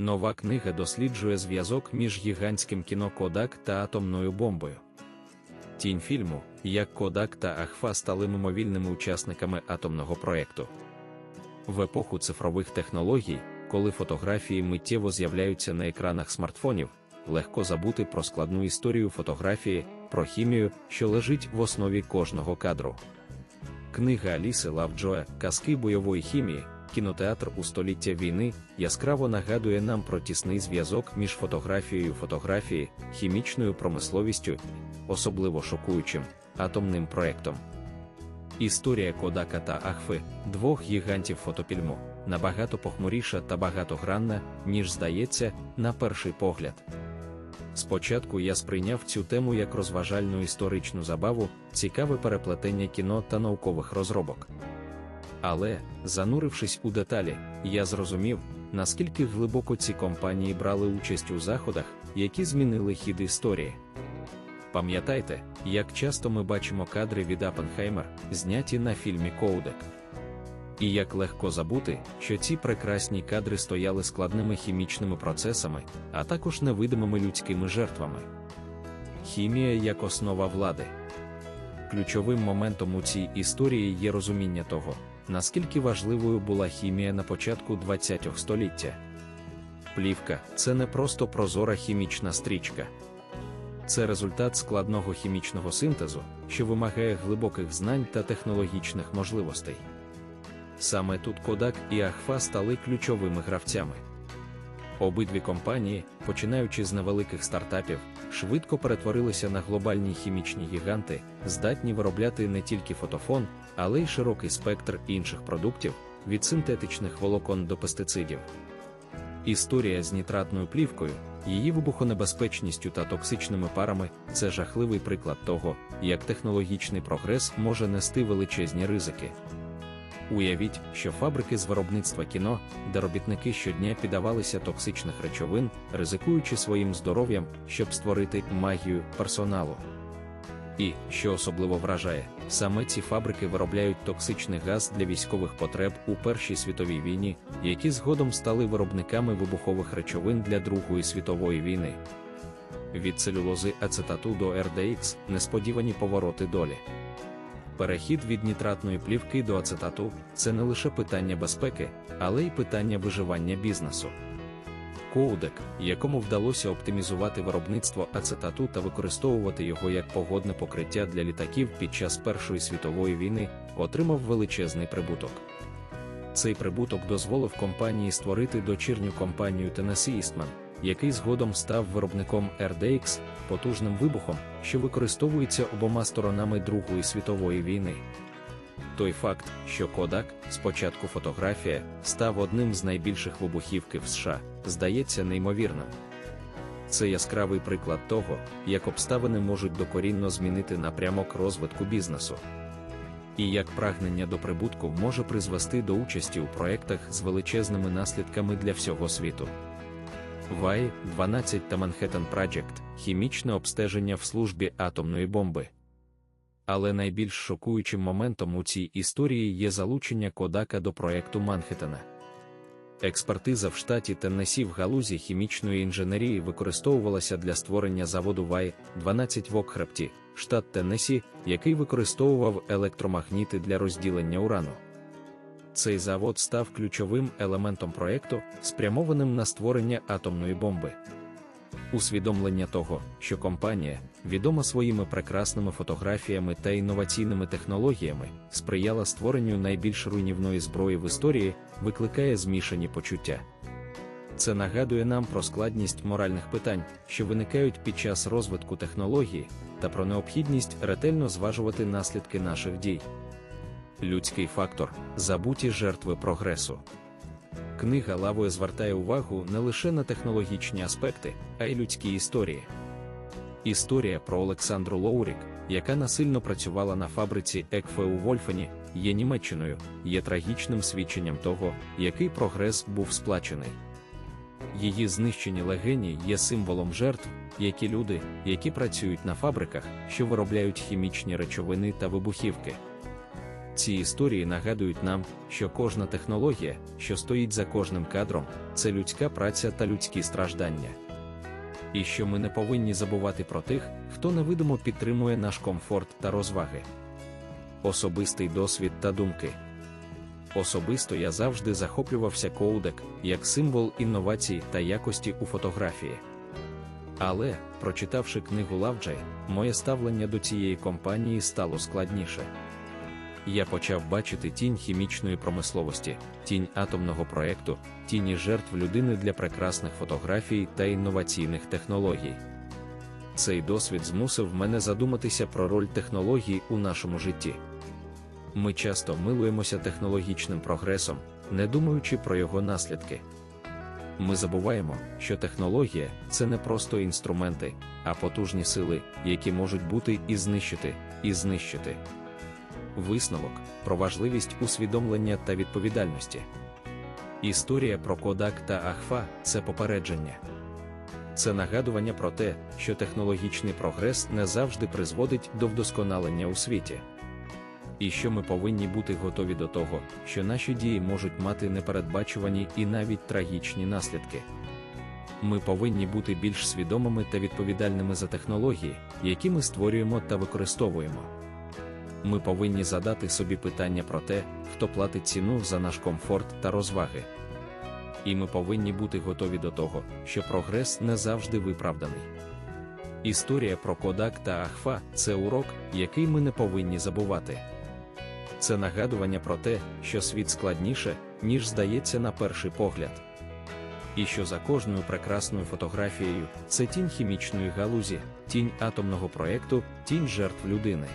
Нова книга досліджує зв'язок між гігантським кіно Кодак та атомною бомбою. Тінь фільму, як Кодак та Ахфа стали мимовільними учасниками атомного проєкту. В епоху цифрових технологій, коли фотографії миттєво з'являються на екранах смартфонів, легко забути про складну історію фотографії, про хімію, що лежить в основі кожного кадру. Книга Аліси Лавджоя Казки бойової хімії, кінотеатр у століття війни яскраво нагадує нам про тісний зв'язок між фотографією фотографії, хімічною промисловістю, особливо шокуючим атомним проектом. Історія Кодака та Ахфи, двох гігантів фотопільму, набагато похмуріша та багатогранна, ніж здається, на перший погляд. Спочатку я сприйняв цю тему як розважальну історичну забаву, цікаве переплетення кіно та наукових розробок. Але, занурившись у деталі, я зрозумів, наскільки глибоко ці компанії брали участь у заходах, які змінили хід історії. Пам'ятайте, як часто ми бачимо кадри від Аппенхаймер, зняті на фільмі Коудек. І як легко забути, що ці прекрасні кадри стояли складними хімічними процесами, а також невидимими людськими жертвами. Хімія як основа влади. Ключовим моментом у цій історії є розуміння того, наскільки важливою була хімія на початку ХХ століття. Плівка це не просто прозора хімічна стрічка. Це результат складного хімічного синтезу, що вимагає глибоких знань та технологічних можливостей. Саме тут Kodak і Ахфа стали ключовими гравцями. Обидві компанії, починаючи з невеликих стартапів, швидко перетворилися на глобальні хімічні гіганти, здатні виробляти не тільки фотофон, але й широкий спектр інших продуктів від синтетичних волокон до пестицидів. Історія з нітратною плівкою, її вибухонебезпечністю та токсичними парами це жахливий приклад того, як технологічний прогрес може нести величезні ризики. Уявіть, що фабрики з виробництва кіно, де робітники щодня піддавалися токсичних речовин, ризикуючи своїм здоров'ям, щоб створити магію персоналу. І, що особливо вражає, саме ці фабрики виробляють токсичний газ для військових потреб у Першій світовій війні, які згодом стали виробниками вибухових речовин для Другої світової війни. Від целюлози ацетату до RDX несподівані повороти долі. Перехід від нітратної плівки до ацетату це не лише питання безпеки, але й питання виживання бізнесу. Коудек, якому вдалося оптимізувати виробництво ацетату та використовувати його як погодне покриття для літаків під час Першої світової війни, отримав величезний прибуток. Цей прибуток дозволив компанії створити дочірню компанію Tennessee Eastman, який згодом став виробником RDX, потужним вибухом, що використовується обома сторонами Другої світової війни. Той факт, що Kodak, спочатку фотографія, став одним з найбільших вибухівків США, здається неймовірним. Це яскравий приклад того, як обставини можуть докорінно змінити напрямок розвитку бізнесу. І як прагнення до прибутку може призвести до участі у проєктах з величезними наслідками для всього світу. Вай 12 та Manhattan Project – хімічне обстеження в службі атомної бомби. Але найбільш шокуючим моментом у цій історії є залучення Кодака до проекту Манхеттена. Експертиза в штаті Теннесі в галузі хімічної інженерії використовувалася для створення заводу вай 12 в Окхрепті, штат Теннесі, який використовував електромагніти для розділення урану. Цей завод став ключовим елементом проекту, спрямованим на створення атомної бомби. Усвідомлення того, що компанія, відома своїми прекрасними фотографіями та інноваційними технологіями, сприяла створенню найбільш руйнівної зброї в історії, викликає змішані почуття. Це нагадує нам про складність моральних питань, що виникають під час розвитку технології, та про необхідність ретельно зважувати наслідки наших дій. Людський фактор забуті жертви прогресу. Книга лавою звертає увагу не лише на технологічні аспекти, а й людські історії. Історія про Олександру Лоурік, яка насильно працювала на фабриці Екфе у Вольфені, є Німеччиною, є трагічним свідченням того, який прогрес був сплачений. Її знищені легені є символом жертв, які люди, які працюють на фабриках, що виробляють хімічні речовини та вибухівки. Ці історії нагадують нам, що кожна технологія, що стоїть за кожним кадром, це людська праця та людські страждання. І що ми не повинні забувати про тих, хто невидимо підтримує наш комфорт та розваги. Особистий досвід та думки. Особисто я завжди захоплювався коудек як символ інновацій та якості у фотографії. Але, прочитавши книгу Лавджай, моє ставлення до цієї компанії стало складніше. Я почав бачити тінь хімічної промисловості, тінь атомного проекту, тіні жертв людини для прекрасних фотографій та інноваційних технологій. Цей досвід змусив мене задуматися про роль технологій у нашому житті. Ми часто милуємося технологічним прогресом, не думаючи про його наслідки. Ми забуваємо, що технологія це не просто інструменти, а потужні сили, які можуть бути і знищити, і знищити. Висновок про важливість усвідомлення та відповідальності. Історія про Кодак та Ахфа це попередження. Це нагадування про те, що технологічний прогрес не завжди призводить до вдосконалення у світі. І що ми повинні бути готові до того, що наші дії можуть мати непередбачувані і навіть трагічні наслідки. Ми повинні бути більш свідомими та відповідальними за технології, які ми створюємо та використовуємо. Ми повинні задати собі питання про те, хто платить ціну за наш комфорт та розваги. І ми повинні бути готові до того, що прогрес не завжди виправданий. Історія про Кодак та Ахфа це урок, який ми не повинні забувати. Це нагадування про те, що світ складніше, ніж здається на перший погляд. І що за кожною прекрасною фотографією це тінь хімічної галузі, тінь атомного проекту, тінь жертв людини.